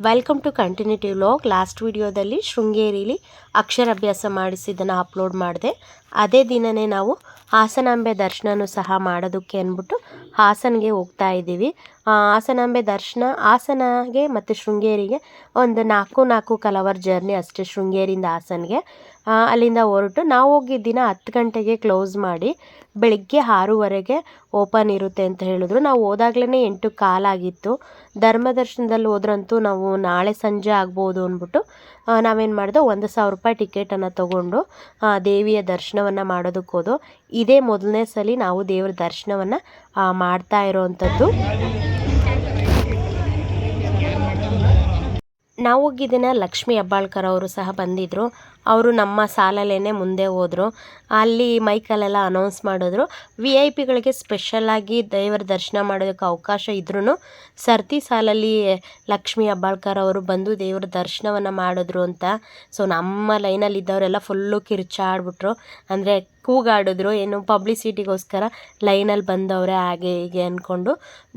Welcome to continuative log last ವಿಡಿಯೋದಲ್ಲಿ ಶೃಂಗೇರಿಲಿ ಅಕ್ಷರಾಭ್ಯಾಸ ಮಾಡಿಸಿದ್ದನ್ನು upload ಮಾಡಿದೆ. ಅದೇ ದಿನವೇ ನಾವು ಹಾಸನಾಂಬೆ ದರ್ಶನನೂ ಸಹ ಮಾಡೋದಕ್ಕೆ ಅಂದ್ಬಿಟ್ಟು ಹಾಸನಿಗೆ ಹೋಗ್ತಾ ಇದ್ದೀವಿ. ಹಾಸನಾಂಬೆ ದರ್ಶನ ಹಾಸನಗೆ ಮತ್ತು ಶೃಂಗೇರಿಗೆ ಒಂದು ನಾಲ್ಕು ನಾಲ್ಕು ಕಲವರ್ ಜರ್ನಿ ಅಷ್ಟೇ ಶೃಂಗೇರಿಯಿಂದ ಹಾಸನಗೆ. ಅಲ್ಲಿಂದ ಹೊರಟು ನಾವು ಹೋಗಿ ದಿನ ಹತ್ತು ಗಂಟೆಗೆ ಕ್ಲೋಸ್ ಮಾಡಿ ಬೆಳಿಗ್ಗೆ ಆರೂವರೆಗೆ ಓಪನ್ ಇರುತ್ತೆ ಅಂತ ಹೇಳಿದ್ರು. ನಾವು ಹೋದಾಗ್ಲೇ ಎಂಟು ಕಾಲಾಗಿತ್ತು ಧರ್ಮದರ್ಶನದಲ್ಲಿ ಹೋದ್ರಂತೂ ನಾವು ನಾಳೆ ಸಂಜೆ ಆಗ್ಬೋದು ಅಂದ್ಬಿಟ್ಟು ನಾವೇನು ಮಾಡಿದೋ ಒಂದು ಸಾವಿರ ರೂಪಾಯಿ ಟಿಕೆಟನ್ನು ತೊಗೊಂಡು ದೇವಿಯ ದರ್ಶನವನ್ನು ಮಾಡೋದಕ್ಕೆ ಹೋದೋ ಇದೇ ಮೊದಲನೇ ಸಲ ನಾವು ದೇವರ ದರ್ಶನವನ್ನು ಮಾಡ್ತಾ ಇರೋವಂಥದ್ದು. ನಾವು ಹೋಗಿದ್ದಿನ ಲಕ್ಷ್ಮಿ ಹೆಬ್ಬಾಳ್ಕರ್ ಅವರು ಸಹ ಬಂದಿದ್ದರು ಅವರು ನಮ್ಮ ಸಾಲಲ್ಲೇ ಮುಂದೆ ಹೋದರು. ಅಲ್ಲಿ ಮೈಕಲ್ಲೆಲ್ಲ ಅನೌನ್ಸ್ ಮಾಡಿದ್ರು. ವಿ ಐ ಪಿಗಳಿಗೆ ಸ್ಪೆಷಲಾಗಿ ದೇವರ ದರ್ಶನ ಮಾಡೋದಕ್ಕೆ ಅವಕಾಶ ಇದ್ರೂ ಸರ್ತಿ ಸಾಲಲ್ಲಿ ಲಕ್ಷ್ಮಿ ಅಬ್ಬಾಳ್ಕರ್ ಅವರು ಬಂದು ದೇವರ ದರ್ಶನವನ್ನು ಮಾಡಿದ್ರು ಅಂತ. ಸೊ ನಮ್ಮ ಲೈನಲ್ಲಿ ಇದ್ದವರೆಲ್ಲ ಫುಲ್ಲು ಕಿರ್ಚಾಡ್ಬಿಟ್ರು. ಅಂದರೆ ಕೂಗಾಡಿದ್ರು. ಏನು ಪಬ್ಲಿಸಿಟಿಗೋಸ್ಕರ ಲೈನಲ್ಲಿ ಬಂದವ್ರೆ ಹಾಗೆ ಹೀಗೆ ಅಂದ್ಕೊಂಡು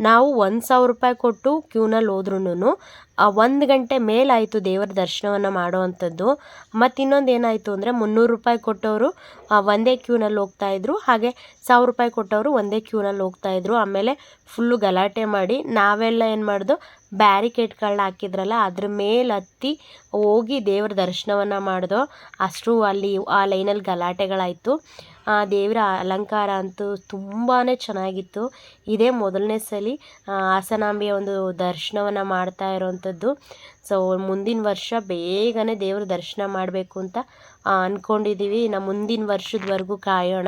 ನಾವು ಒಂದು ಸಾವಿರ ರೂಪಾಯಿ ಕೊಟ್ಟು ಕ್ಯೂನಲ್ಲಿ ಹೋದ್ರೂ ಒಂದು ಗಂಟೆ ಮೇಲಾಯಿತು ದೇವರ ದರ್ಶನವನ್ನು ಮಾಡೋವಂಥದ್ದು. ಮತ್ತು ಇನ್ನೊಂದು ಏನಾಯಿತು ಅಂದರೆ ಮುನ್ನೂರು ರೂಪಾಯಿ ಕೊಟ್ಟವರು ಒಂದೇ ಕ್ಯೂನಲ್ಲಿ ಹೋಗ್ತಾಯಿದ್ರು ಹಾಗೆ ಸಾವಿರ ರೂಪಾಯಿ ಕೊಟ್ಟವರು ಒಂದೇ ಕ್ಯೂನಲ್ಲಿ ಹೋಗ್ತಾಯಿದ್ರು ಆಮೇಲೆ ಫುಲ್ಲು ಗಲಾಟೆ ಮಾಡಿ ನಾವೆಲ್ಲ ಏನು ಮಾಡ್ದು ಬ್ಯಾರಿಕೇಡ್ಗಳನ್ನ ಹಾಕಿದ್ರಲ್ಲ, ಅದ್ರ ಮೇಲೆ ಹತ್ತಿ ಹೋಗಿ ದೇವ್ರ ದರ್ಶನವನ್ನು ಮಾಡಿದೋ ಅಷ್ಟು ಅಲ್ಲಿ ಆ ಲೈನಲ್ಲಿ ಗಲಾಟೆಗಳಾಯಿತು. ಆ ದೇವರ ಅಲಂಕಾರ ಅಂತೂ ತುಂಬಾ ಚೆನ್ನಾಗಿತ್ತು. ಇದೇ ಮೊದಲನೇ ಸಲ ಹಾಸನಾಂಬೆಯ ಒಂದು ದರ್ಶನವನ್ನು ಮಾಡ್ತಾ ಇರೋವಂಥದ್ದು ಸೊ ಮುಂದಿನ ವರ್ಷ ಬೇಗನೆ ದೇವ್ರ ದರ್ಶನ ಮಾಡಬೇಕು ಅಂತ ಅಂದ್ಕೊಂಡಿದ್ದೀವಿ ಇನ್ನು ಮುಂದಿನ ವರ್ಷದವರೆಗೂ ಕಾಯೋಣ.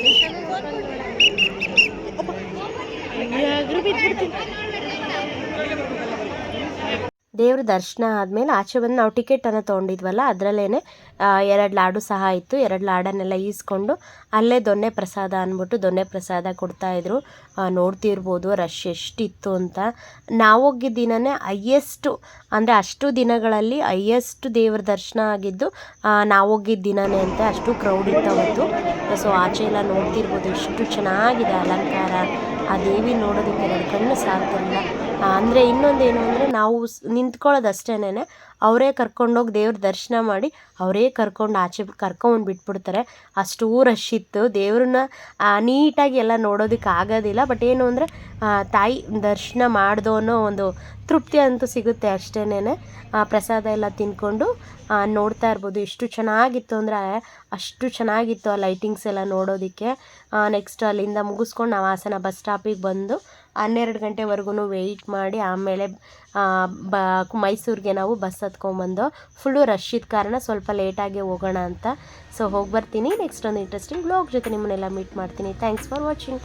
ದೇವ್ರ ದರ್ಶನ ಆದಮೇಲೆ ಆಚೆ ಬಂದು ನಾವು ಟಿಕೆಟನ್ನು ತೊಗೊಂಡಿದ್ವಲ್ಲ ಅದರಲ್ಲೇ ಎರಡು ಲಾಡು ಸಹ ಇತ್ತು. ಎರಡು ಲಾಡನ್ನೆಲ್ಲ ಈಸ್ಕೊಂಡು ಅಲ್ಲೇ ದೊನ್ನೆ ಪ್ರಸಾದ ಅಂದ್ಬಿಟ್ಟು ದೊನ್ನೆ ಪ್ರಸಾದ ಕೊಡ್ತಾಯಿದ್ರು ನೋಡ್ತಿರ್ಬೋದು ರಶ್ ಎಷ್ಟಿತ್ತು ಅಂತ. ನಾವು ಹೋಗಿದ್ದ ದಿನವೇ ಹೈಯೆಸ್ಟು, ಅಂದರೆ ಅಷ್ಟು ದಿನಗಳಲ್ಲಿ ಹೈಯೆಸ್ಟ್ ದೇವ್ರ ದರ್ಶನ ಆಗಿದ್ದು ನಾವು ಹೋಗಿದ್ದ ದಿನವೇ ಅಂತ ಅಷ್ಟು ಕ್ರೌಡ್ ಇತ್ತು ಸೊ ಆಚೆ ಎಲ್ಲ ನೋಡ್ತಿರ್ಬೋದು ಎಷ್ಟು ಚೆನ್ನಾಗಿದೆ ಅಲಂಕಾರ. ಆ ದೇವಿ ನೋಡೋದಕ್ಕೆ ಎರಡು ಕಣ್ಣು ಸಾಲ್ತಿಲ್ಲ ಅಂದರೆ ಇನ್ನೊಂದು ಏನು ಅಂದರೆ ನಾವು ನಿಂತ್ಕೊಳ್ಳೋದು ಅವರೇ ಕರ್ಕೊಂಡೋಗಿ ದೇವ್ರ ದರ್ಶನ ಮಾಡಿ ಅವರೇ ಕರ್ಕೊಂಡು ಆಚೆ ಕರ್ಕೊಂಡು ಬಿಟ್ಬಿಡ್ತಾರೆ. ಅಷ್ಟು ರಶ್ ಇತ್ತು. ದೇವ್ರನ್ನ ನೀಟಾಗಿ ಎಲ್ಲ ನೋಡೋದಕ್ಕೆ ಆಗೋದಿಲ್ಲ. ಬಟ್ ಏನು ಅಂದರೆ ತಾಯಿ ದರ್ಶನ ಮಾಡ್ದೋ ಅನ್ನೋ ಒಂದು ತೃಪ್ತಿ ಅಂತೂ ಸಿಗುತ್ತೆ ಅಷ್ಟೇನೆ ಪ್ರಸಾದ ಎಲ್ಲ ತಿನ್ಕೊಂಡು ನೋಡ್ತಾ ಇರ್ಬೋದು. ಎಷ್ಟು ಚೆನ್ನಾಗಿತ್ತು ಅಂದರೆ, ಅಷ್ಟು ಚೆನ್ನಾಗಿತ್ತು ಆ ಲೈಟಿಂಗ್ಸ್ ಎಲ್ಲ ನೋಡೋದಕ್ಕೆ. ನೆಕ್ಸ್ಟ್ ಅಲ್ಲಿಂದ ಮುಗಿಸ್ಕೊಂಡು ನಾವು ಹಾಸನ ಬಸ್ ಸ್ಟಾಪಿಗೆ ಬಂದು ಹನ್ನೆರಡು ಗಂಟೆವರೆಗೂ ವೆಯ್ಟ್ ಮಾಡಿ ಆಮೇಲೆ ಬ, ಮೈಸೂರಿಗೆ ನಾವು ಬಸ್ ಹತ್ಕೊಂಬಂದು ಫುಲ್ಲು ರಶ್ ಇದ್ದ ಕಾರಣ ಸ್ವಲ್ಪ ಲೇಟಾಗಿ ಹೋಗೋಣ ಅಂತ. ಸೊ ಹೋಗಿ ಬರ್ತೀನಿ ನೆಕ್ಸ್ಟ್ ಒಂದು ಇಂಟ್ರೆಸ್ಟಿಂಗ್ ಬ್ಲಾಗ್ ಜೊತೆ ನಿಮ್ಮನ್ನೆಲ್ಲ ಮೀಟ್ ಮಾಡ್ತೀನಿ. Thanks for watching